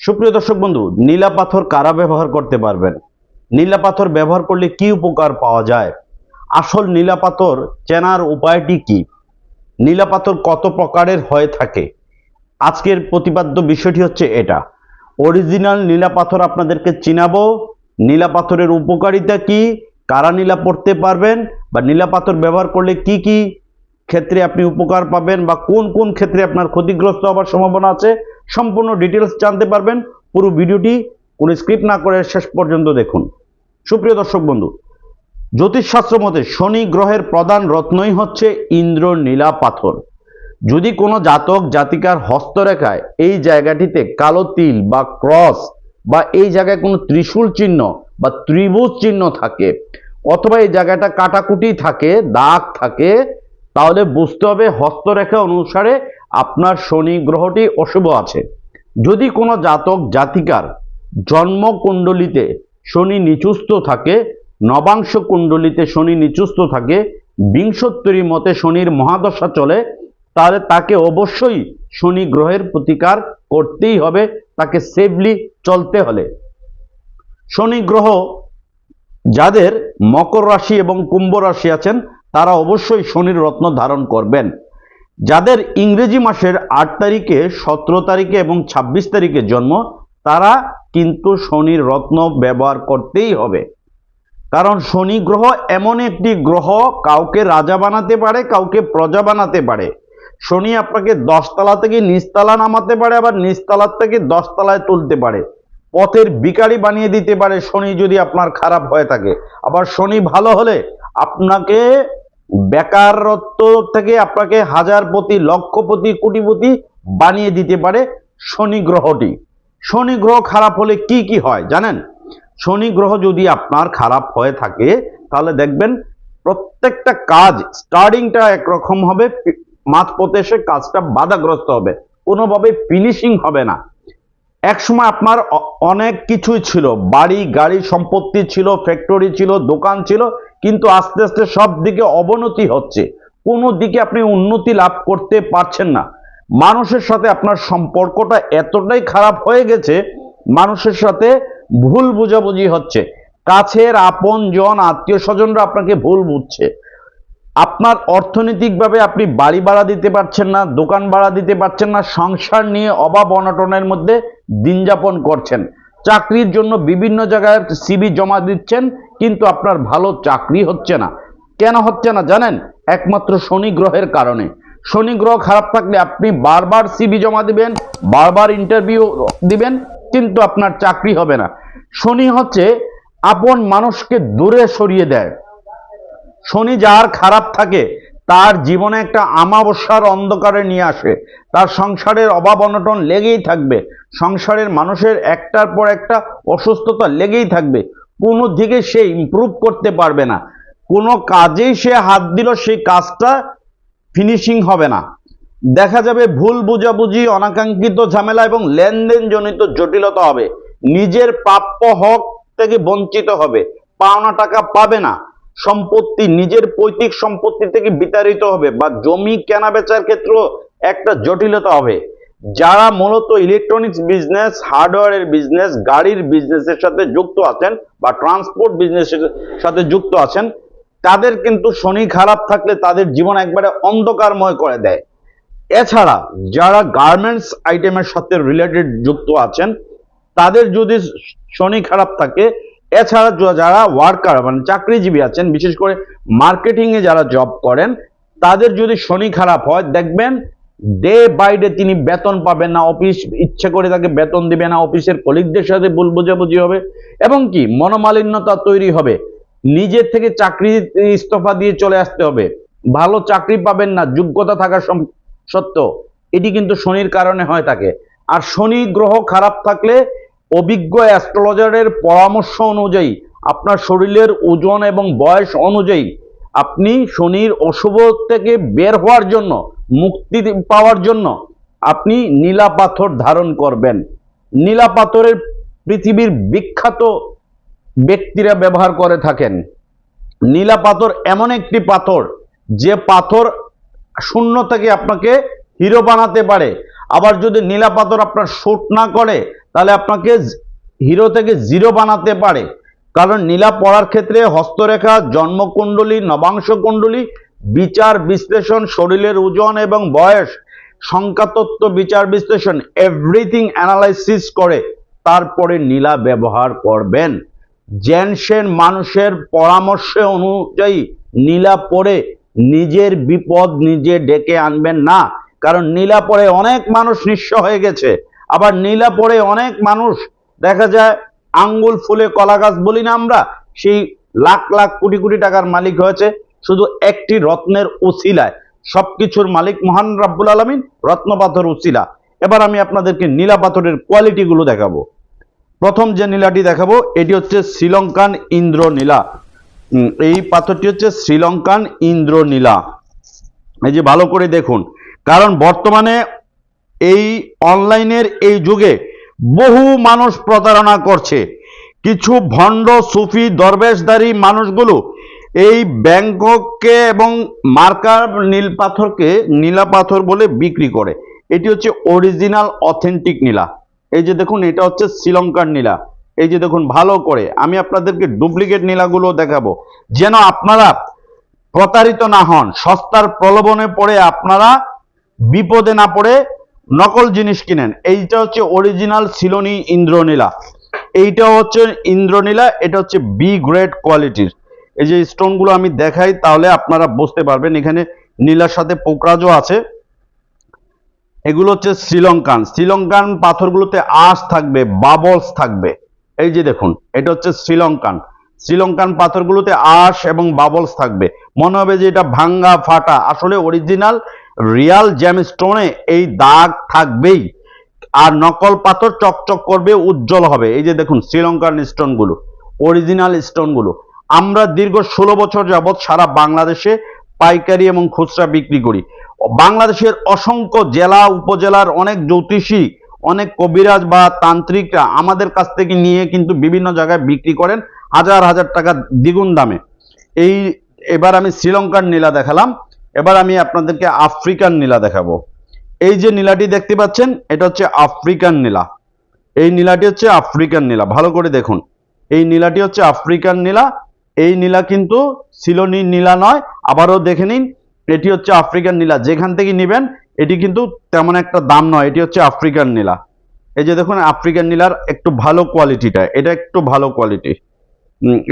সুপ্রিয় দর্শক বন্ধু, নীলা পাথর কারা ব্যবহার করতে পারবেন? নীলা পাথর ব্যবহার করলে কি উপকার পাওয়া যায়? আসল নীলা পাথর চেনার উপায়টি কি? নীলা পাথর কত প্রকারের হয়ে থাকে? আজকের প্রতিপাদ্য বিষয়টি হচ্ছে এটা। অরিজিনাল নীলা পাথর আপনাদেরকে চিনাবো। নীলা পাথরের উপকারিতা কি? কারা নীলা পড়তে পারবেন? বা নীলা পাথর ব্যবহার করলে কি কি ক্ষেত্রে আপনি উপকার পাবেন? বা কোন কোন ক্ষেত্রে আপনার ক্ষতিগ্রস্ত হওয়ার সম্ভাবনা আছে? সম্পূর্ণ ডিটেলস জানতে পারবেন। পুরো ভিডিওটি কোনো স্ক্রিপ্ট না করে শেষ পর্যন্ত দেখুন। সুপ্রিয় দর্শক বন্ধু, জ্যোতিষশাস্ত্র মতে শনি গ্রহের প্রধান রত্নই হচ্ছে ইন্দ্র নীলা পাথর। যদি কোনো জাতক জাতিকার হস্তরেখায় এই জায়গাটিতে কালো তিল বা ক্রস বা এই জায়গায় কোনো ত্রিশূল চিহ্ন বা ত্রিভুজ চিহ্ন থাকে অথবা এই জায়গাটা কাটাকুটি থাকে, দাগ থাকে, তাহলে বুঝতে হবে হস্তরেখা অনুসারে আপনার শনি গ্রহটি অশুভ আছে। যদি কোনো জাতক, জাতিকার জন্ম কুণ্ডলিতে শনি নিচুস্থ থাকে, নবাংশ কুণ্ডলিতে শনি নিচুস্থ থাকে বিংশোত্তরী মতে শনির মহাদশা চলে, তাহলে তাকে অবশ্যই শনি গ্রহের প্রতিকার করতেই হবে, তাকে সেফলি চলতে হলে। শনি গ্রহ যাদের মকর রাশি এবং কুম্ভ রাশি আছেন, তারা অবশ্যই শনির রত্ন ধারণ করবেন। যাদের ইংরেজি মাসের আট তারিখে, সতেরো তারিখে এবং ২৬ তারিখে জন্ম, তারা কিন্তু শনির রত্ন ব্যবহার করতেই হবে। কারণ শনি গ্রহ এমন একটি গ্রহ, কাউকে রাজা বানাতে পারে, কাউকে প্রজা বানাতে পারে। শনি আপনাকে দশতলা থেকে নিচতলা নামাতে পারে, আবার নিচতলার থেকে দশতলায় তুলতে পারে। পথের বিকারি বানিয়ে দিতে পারে শনি যদি আপনার খারাপ হয়ে থাকে। আবার শনি ভালো হলে আপনাকে বেকারত্ব থেকে আপনাকে হাজার হাজারপতি লক্ষপতি কোটিপতি বানিয়ে দিতে পারে শনি গ্রহটি। শনি গ্রহ খারাপ হলে কি কি হয় জানেন? শনি গ্রহ যদি আপনার খারাপ হয়ে থাকে, তাহলে দেখবেন প্রত্যেকটা কাজ স্টার্টিংটা একরকম হবে, মাঝপথে এসে কাজটা বাধাগ্রস্ত হবে। কোনোভাবে ফিনিশিং হবে না। এক সময় আপনার অনেক কিছুই ছিল। বাড়ি, গাড়ি, সম্পত্তি ছিল ফ্যাক্টরি ছিল, দোকান ছিল, কিন্তু আস্তে আস্তে সব দিকে অবনতি হচ্ছে। কোনো দিকে আপনি উন্নতি লাভ করতে পারছেন না। মানুষের সাথে আপনার সম্পর্কটা এতটাই খারাপ হয়ে গেছে, মানুষের সাথে ভুল বোঝাবুঝি হচ্ছে। কাছের আপন জন আত্মীয় স্বজনরা আপনাকে ভুল বুঝছে। আপনার অর্থনৈতিকভাবে আপনি বাড়ি ভাড়া দিতে পারছেন না, দোকান ভাড়া দিতে পারছেন না, সংসার নিয়ে অভাব অনটনের মধ্যে দিন যাপন করছেন। চাকরির জন্য বিভিন্ন জায়গায় সিবি জমা দিচ্ছেন, কিন্তু আপনার ভালো চাকরি হচ্ছে না। কেন হচ্ছে না জানেন? একমাত্র শনি গ্রহের কারণে। শনি গ্রহ খারাপ থাকলে আপনি বারবার সিবি জমা দিবেন, বারবার ইন্টারভিউ দিবেন, কিন্তু আপনার চাকরি হবে না। শনি হচ্ছে আপন মানুষকে দূরে সরিয়ে দেয়। শনি যার খারাপ থাকে, তার জীবনে একটা আমাবস্যার অন্ধকারে নিয়ে আসে। তার সংসারের অভাব অনটন লেগেই থাকবে। সংসারের মানুষের একটার পর একটা অসুস্থতা লেগেই থাকবে। কোনো দিকে সে ইমপ্রুভ করতে পারবে না। কোনো কাজেই সে হাত দিল, সেই কাজটা ফিনিশিং হবে না। দেখা যাবে ভুল বুঝাবুঝি, অনাকাঙ্ক্ষিত ঝামেলা এবং লেনদেন জনিত জটিলতা হবে। নিজের প্রাপ্য হক থেকে বঞ্চিত হবে। পাওনা টাকা পাবে না। সম্পত্তি, নিজের পৈতৃক সম্পত্তি থেকে বিতাড়িত হবে বা জমি কেনা বেচার ক্ষেত্রেও একটা জটিলতা হবে। যারা মূলত ইলেকট্রনিক্স বিজনেস হার্ডওয়্যারের বিজনেস গাড়ির বিজনেসের সাথে যুক্ত আছেন বা ট্রান্সপোর্ট বিজনেসের সাথে যুক্ত আছেন, তাদের কিন্তু শনি খারাপ থাকলে তাদের জীবন একবারে অন্ধকারময় করে দেয়। এছাড়া যারা গার্মেন্টস আইটেমের সাথে রিলেটেড যুক্ত আছেন, তাদের যদি শনি খারাপ থাকে এছাড়া যারা ওয়ার্কার মানে চাকরিজীবী আছেন, বিশেষ করে মার্কেটিংয়ে যারা জব করেন, তাদের যদি শনি খারাপ হয়, দেখবেন ডে বাই ডে তিনি বেতন পাবেন না অফিস ইচ্ছে করে তাকে বেতন দিবে না অফিসের কলিগদের সাথে ভুল বোঝাবুঝি হবে এবং কি মনোমালিন্যতা তৈরি হবে। নিজের থেকে চাকরি ইস্তফা দিয়ে চলে আসতে হবে। ভালো চাকরি পাবেন না, যোগ্যতা থাকা সত্ত্বেও। এটি কিন্তু শনির কারণে হয় থাকে আর শনি গ্রহ খারাপ থাকলে অভিজ্ঞ অ্যাস্ট্রোলজারের পরামর্শ অনুযায়ী, আপনার শরীরের ওজন এবং বয়স অনুযায়ী, আপনি শনির অশুভ থেকে বের হওয়ার জন্য, মুক্তি পাওয়ার জন্য, আপনি নীলা পাথর ধারণ করবেন। নীলা পাথরের পৃথিবীর বিখ্যাত ব্যক্তিরা ব্যবহার করে থাকেন। নীলা পাথর এমন একটি পাথর, যে পাথর শূন্য থেকে আপনাকে হিরো বানাতে পারে। আবার যদি নীলা পাথর আপনার শুট না করে, তাহলে আপনাকে হিরো থেকে জিরো বানাতে পারে। কারণ নীলা পড়ার ক্ষেত্রে হস্তরেখা, জন্মকুণ্ডলী, নবাংশ কুণ্ডলী, বিচার, বিশ্লেষণ, শরীরের ওজন এবং বয়স, সংখ্যাতত্ত্ব, বিচার, বিশ্লেষণ এভরিথিং অ্যানালাইসিস করে তারপরে নীলা ব্যবহার করবেন। জেনসেন মানুষের পরামর্শ অনুযায়ী নীলা পড়ে নিজের বিপদ নিজে ডেকে আনবেন না। কারণ নীলা পরে অনেক মানুষ নিঃস্ব হয়ে গেছে। আবার নীলা পড়ে অনেক মানুষ দেখা যায় আঙ্গুল ফুলে কলা গাছ বলি না আমরা সেই লাখ লাখ কোটি কোটি টাকার মালিক হয়েছে। শুধু একটি রত্নের উসিলায়। সবকিছুর মালিক মহান রাব্বুল আলমিন রত্নপাথর উসিলা। এবার আমি আপনাদেরকে নীলা পাথরের কোয়ালিটিগুলো দেখাবো। প্রথম যে নীলাটি দেখাবো এটি হচ্ছে শ্রীলঙ্কান ইন্দ্রনীলা উম, এই পাথরটি হচ্ছে শ্রীলঙ্কান ইন্দ্রনীলা এই যে ভালো করে দেখুন কারণ বর্তমানে এই অনলাইনের এই যুগে বহু মানুষ প্রতারণা করছে। কিছু ভণ্ড সুফি দরবেশধারী মানুষগুলো এই ব্যাংককে এবং মার্কার নীল পাথরকে নীলা পাথর বলে বিক্রি করে। এটি হচ্ছে অরিজিনাল, অথেন্টিক নীলা। এই যে দেখুন, এটা হচ্ছে শ্রীলঙ্কার নীলা। এই যে দেখুন, ভালো করে। আমি আপনাদেরকে ডুপ্লিকেট নীলাগুলো দেখাবো। যেন আপনারা প্রতারিত না হন, সস্তার প্রলোভনে পড়ে আপনারা বিপদে না পড়ে নকল জিনিস কিনেন। এইটা হচ্ছে অরিজিনাল সিলোনি ইন্দ্রনীলা। এইটা হচ্ছে ইন্দ্রনীলা, এটা হচ্ছে বি গ্রেড কোয়ালিটির এই যে স্টোনগুলো আমি দেখাই, তাহলে আপনারা বুঝতে পারবেন। এখানে নীলার সাথে পোকরাজও আছে। এগুলো হচ্ছে শ্রীলঙ্কান। শ্রীলঙ্কান পাথরগুলোতে আঁশ থাকবে বাবলস থাকবে। এই যে দেখুন, এটা হচ্ছে শ্রীলঙ্কান। শ্রীলঙ্কান পাথরগুলোতে আঁশ এবং বাবলস থাকবে। মনে হবে যে এটা ভাঙ্গা ফাটা। আসলে অরিজিনাল রিয়াল জ্যামস্টোনে এই দাগ থাকবেই। আর নকল পাথর চকচক করবে, উজ্জ্বল হবে। এই যে দেখুন শ্রীলঙ্কান স্টোনগুলো, অরিজিনাল স্টোনগুলো। আমরা দীর্ঘ ষোলো বছর যাবৎ সারা বাংলাদেশে পাইকারি এবং খুচরা বিক্রি করি। বাংলাদেশের অসংখ্য জেলা, উপজেলার অনেক জ্যোতিষী, অনেক কবিরাজ বা তান্ত্রিকরা আমাদের কাছ থেকে নিয়ে কিন্তু বিভিন্ন জায়গায় বিক্রি করেন, হাজার হাজার টাকা দ্বিগুণ দামে। এই, এবার আমি শ্রীলঙ্কার নীলা দেখালাম। এবার আমি আপনাদেরকে আফ্রিকান নীলা দেখাবো। এই যে নীলাটি দেখতে পাচ্ছেন, এটা হচ্ছে আফ্রিকান নীলা। এই নীলাটি হচ্ছে আফ্রিকান নীলা, ভালো করে দেখুন। এই নীলাটি হচ্ছে আফ্রিকান নীলা, এই নীলা কিন্তু সিলোনি নীলা নয়, আবারও দেখে নিন, এটি হচ্ছে আফ্রিকান নীলা। যেখান থেকে নেবেন, এটি কিন্তু তেমন একটা দাম নয়, এটি হচ্ছে আফ্রিকান নীলা। এই যে দেখুন, আফ্রিকান নীলার একটু ভালো কোয়ালিটিটা, এটা একটু ভালো কোয়ালিটি।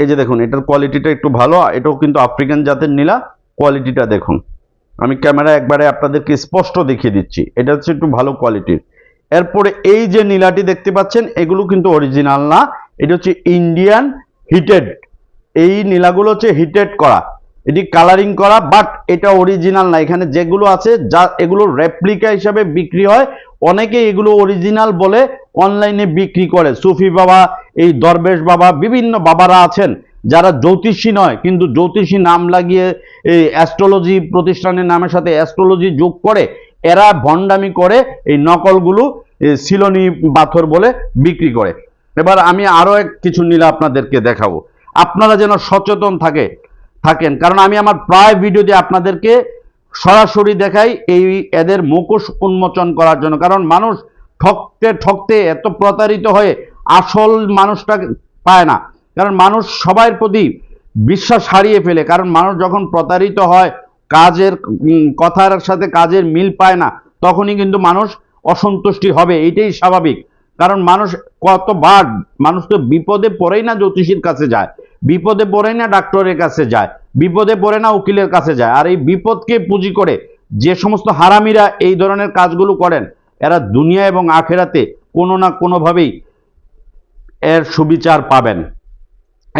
এই যে দেখুন, এটার কোয়ালিটিটা একটু ভালো, এটাও কিন্তু আফ্রিকান জাতের নীলা। কোয়ালিটিটা দেখুন। আমি ক্যামেরা একবারে আপনাদেরকে স্পষ্ট দেখিয়ে দিচ্ছি। এটা হচ্ছে একটু ভালো কোয়ালিটির এরপরে এই যে নীলাটি দেখতে পাচ্ছেন, এগুলো কিন্তু অরিজিনাল না। এটা হচ্ছে ইন্ডিয়ান হিটেড এই নীলাগুলো হচ্ছে হিটেড করা। এটি কালারিং করা বাট এটা অরিজিনাল না। এখানে যেগুলো আছে, যা এগুলো রেপ্লিকা হিসাবে বিক্রি হয়, অনেকে এগুলো অরিজিনাল বলে অনলাইনে বিক্রি করে। সুফি বাবা, এই দরবেশ বাবা, বিভিন্ন বাবারা আছেন। যারা জ্যোতিষী নয়, কিন্তু জ্যোতিষী নাম লাগিয়ে এই অ্যাস্ট্রোলজি প্রতিষ্ঠানের নামের সাথে অ্যাস্ট্রোলজি যোগ করে, এরা ভণ্ডামি করে এই নকলগুলো সিলোনি পাথর বলে বিক্রি করে। এবার আমি আরও এক কিছু নীলা আপনাদেরকে দেখাবো। আপনারা যেন সচেতন থাকে, থাকেন। কারণ আমি আমার প্রায় ভিডিওতে আপনাদেরকে সরাসরি দেখাই এই এদের মুখোশ উন্মোচন করার জন্য। কারণ মানুষ ঠকতে ঠকতে এত প্রতারিত হয়ে আসল মানুষটা পায় না। কারণ মানুষ সবার প্রতি বিশ্বাস হারিয়ে ফেলে। কারণ মানুষ যখন প্রতারিত হয়, কাজের কথার সাথে কাজের মিল পায় না, তখনই কিন্তু মানুষ অসন্তুষ্টি হবে। এটাই স্বাভাবিক। কারণ মানুষ কতবার মানুষ তো বিপদে পড়েই না জ্যোতিষীর কাছে যায়, বিপদে পড়েই না ডাক্তারের কাছে যায়, বিপদে পড়ে না উকিলের কাছে যায়। আর এই বিপদকে পুঁজি করে যে সমস্ত হারামিরা এই ধরনের কাজগুলো করেন, এরা দুনিয়া এবং আখেরাতে কোনো না কোনোভাবেই এর সুবিচার পাবেন।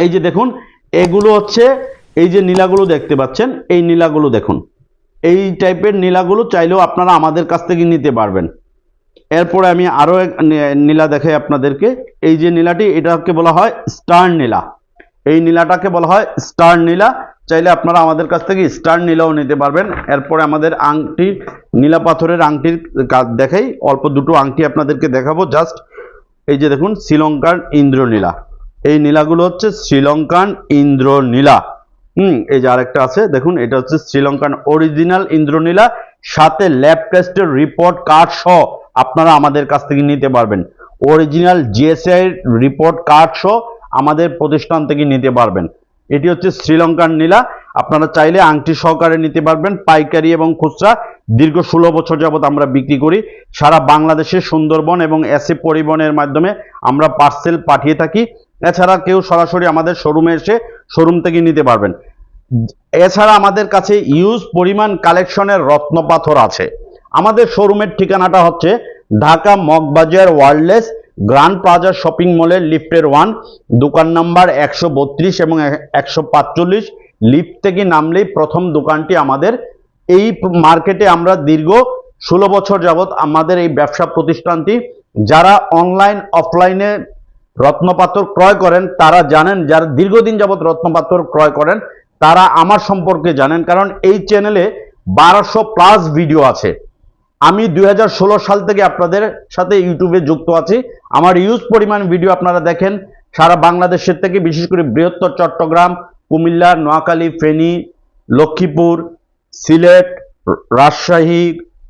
এই যে দেখুন, এগুলো হচ্ছে এই যে নীলাগুলো দেখতে পাচ্ছেন, এই নীলাগুলো দেখুন। এই টাইপের নীলাগুলো চাইলেও আপনারা আমাদের কাছ থেকে নিতে পারবেন। এরপরে আমি আরও এক নীলা দেখাই আপনাদেরকে। এই যে নীলাটি, এটাকে বলা হয় স্টার নীলা। এই নীলাটাকে বলা হয় স্টার নীলা। চাইলে আপনারা আমাদের কাছ থেকে স্টার নীলাও নিতে পারবেন। এরপরে আমাদের আংটি, নীলা পাথরের আংটির কাজ দেখাই। অল্প দুটো আংটি আপনাদেরকে দেখাবো। জাস্ট এই যে দেখুন, শ্রীলঙ্কার ইন্দ্রনীলা। এই নীলাগুলো হচ্ছে শ্রীলঙ্কান ইন্দ্রনীলা। হুম, এই যে আরেকটা আছে, দেখুন, এটা হচ্ছে শ্রীলঙ্কান অরিজিনাল ইন্দ্রনীলা। সাথে ল্যাব টেস্টের রিপোর্ট কার্ড সহ আপনারা আমাদের কাছ থেকে নিতে পারবেন। অরিজিনাল জিএসআই রিপোর্ট কার্ড সহ আমাদের প্রতিষ্ঠান থেকে নিতে পারবেন। এটি হচ্ছে শ্রীলঙ্কার নীলা। আপনারা চাইলে আংটি সহকারে নিতে পারবেন। পাইকারি এবং খুচরা, দীর্ঘ ষোলো বছর যাবত আমরা বিক্রি করি। সারা বাংলাদেশে সুন্দরবন এবং এসে পরিবহনের মাধ্যমে আমরা পার্সেল পাঠিয়ে থাকি। এছাড়া কেউ সরাসরি আমাদের শোরুমে এসে শোরুম থেকে নিতে পারবেন। এছাড়া আমাদের কাছে ইউজ পরিমাণ কালেকশনের রত্ন পাথর আছে। আমাদের শোরুমের ঠিকানাটা হচ্ছে Dhaka Moghbazar wireless grand plaza shopping মলের লিফটের ওয়ান দোকান নাম্বার একশো বত্রিশ এবং একশো পাঁচচল্লিশ। লিফট থেকে নামলেই প্রথম দোকানটি আমাদের। এই মার্কেটে আমরা দীর্ঘ ষোলো বছর যাবত আমাদের এই ব্যবসা প্রতিষ্ঠানটি, যারা অনলাইন অফলাইনে রত্নপাথর ক্রয় করেন, তারা জানেন যারা দীর্ঘদিন যাবত রত্নপাথর ক্রয় করেন, তারা আমার সম্পর্কে জানেন, কারণ এই চ্যানেলে বারোশো প্লাস ভিডিও আছে। আমি দু হাজার ষোলো সাল থেকে আপনাদের সাথে ইউটিউবে যুক্ত আছি। আমার ইউজ পরিমাণ ভিডিও আপনারা দেখেন। সারা বাংলাদেশের থেকে, বিশেষ করে বৃহত্তর চট্টগ্রাম, কুমিল্লা, নোয়াখালী, ফেনী, লক্ষ্মীপুর, সিলেট, রাজশাহী,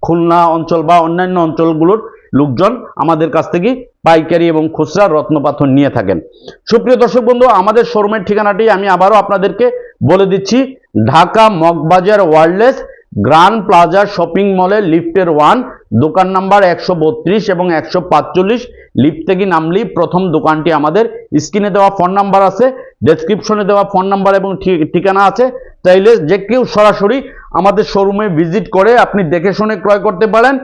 খুলনা অঞ্চল বা অন্যান্য অঞ্চলগুলোর লোকজন আমাদের কাছ থেকে পাইকারি এবং খুচরা রত্নপাথর নিয়ে থাকেন। সুপ্রিয় দর্শক বন্ধু, আমাদের শোরুমের ঠিকানাটি আমি আবারও আপনাদেরকে বলে দিচ্ছি। Dhaka Moghbazar wireless grand plaza shopping মলের লিফটের ওয়ান, দোকান নাম্বার একশো বত্রিশ এবং একশো পাঁচচল্লিশ, লিফট থেকে নামলেই প্রথম দোকানটি আমাদের স্ক্রিনে দেওয়া ফোন নাম্বার আছে ডেসক্রিপশনে দেওয়া ফোন নাম্বার এবং ঠিকানা আছে। তাইলে যে কেউ সরাসরি আমাদের শোরুমে ভিজিট করে আপনি দেখে শুনে ক্রয় করতে পারেন।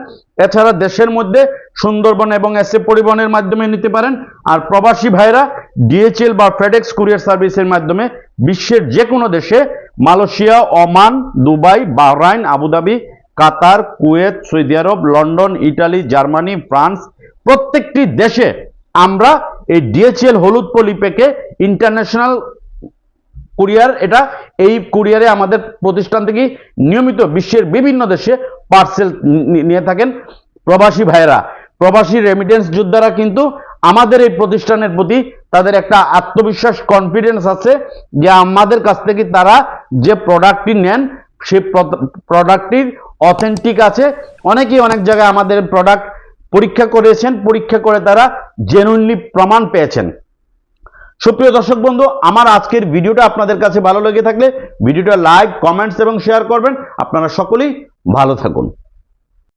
এছাড়া দেশের মধ্যে সুন্দরবন এবং এসএ পরিবহনের মাধ্যমে নিতে পারেন। আর প্রবাসী ভাইরা ডিএচএল বা ফেডেক্স কুরিয়ার সার্ভিসের মাধ্যমে বিশ্বের যে কোনো দেশে Malaysia, Oman, Dubai, Bahrain, Abu Dhabi, Qatar, Kuwait, Saudi আরব, লন্ডন, ইটালি, জার্মানি, ফ্রান্স প্রত্যেকটি দেশে আমরা এই ডিএচএল হলুদ পলিপেকে ইন্টারন্যাশনাল কুরিয়ার, এটা এই কুরিয়ারে আমাদের প্রতিষ্ঠান থেকে নিয়মিত বিশ্বের বিভিন্ন দেশে পার্সেল নিয়ে থাকেন প্রবাসী ভাইয়েরা। প্রবাসী রেমিটেন্স যোদ্ধারা কিন্তু আমাদের এই প্রতিষ্ঠানের প্রতি তাদের একটা আত্মবিশ্বাস কনফিডেন্স আছে যে আমাদের কাছ থেকে তারা যে প্রোডাক্টটি নেন, সেই প্রোডাক্টটির অথেন্টিক আছে। অনেকেই অনেক জায়গায় আমাদের প্রোডাক্ট পরীক্ষা করেছেন, পরীক্ষা করে তারা জেনুইনলি প্রমাণ পেয়েছেন। সুপ্রিয় দর্শক বন্ধু, আমার আজকের ভিডিওটা আপনাদের কাছে ভালো লেগে থাকলে ভিডিওটা লাইক, কমেন্টস এবং শেয়ার করবেন। আপনারা সকলেই ভালো থাকুন।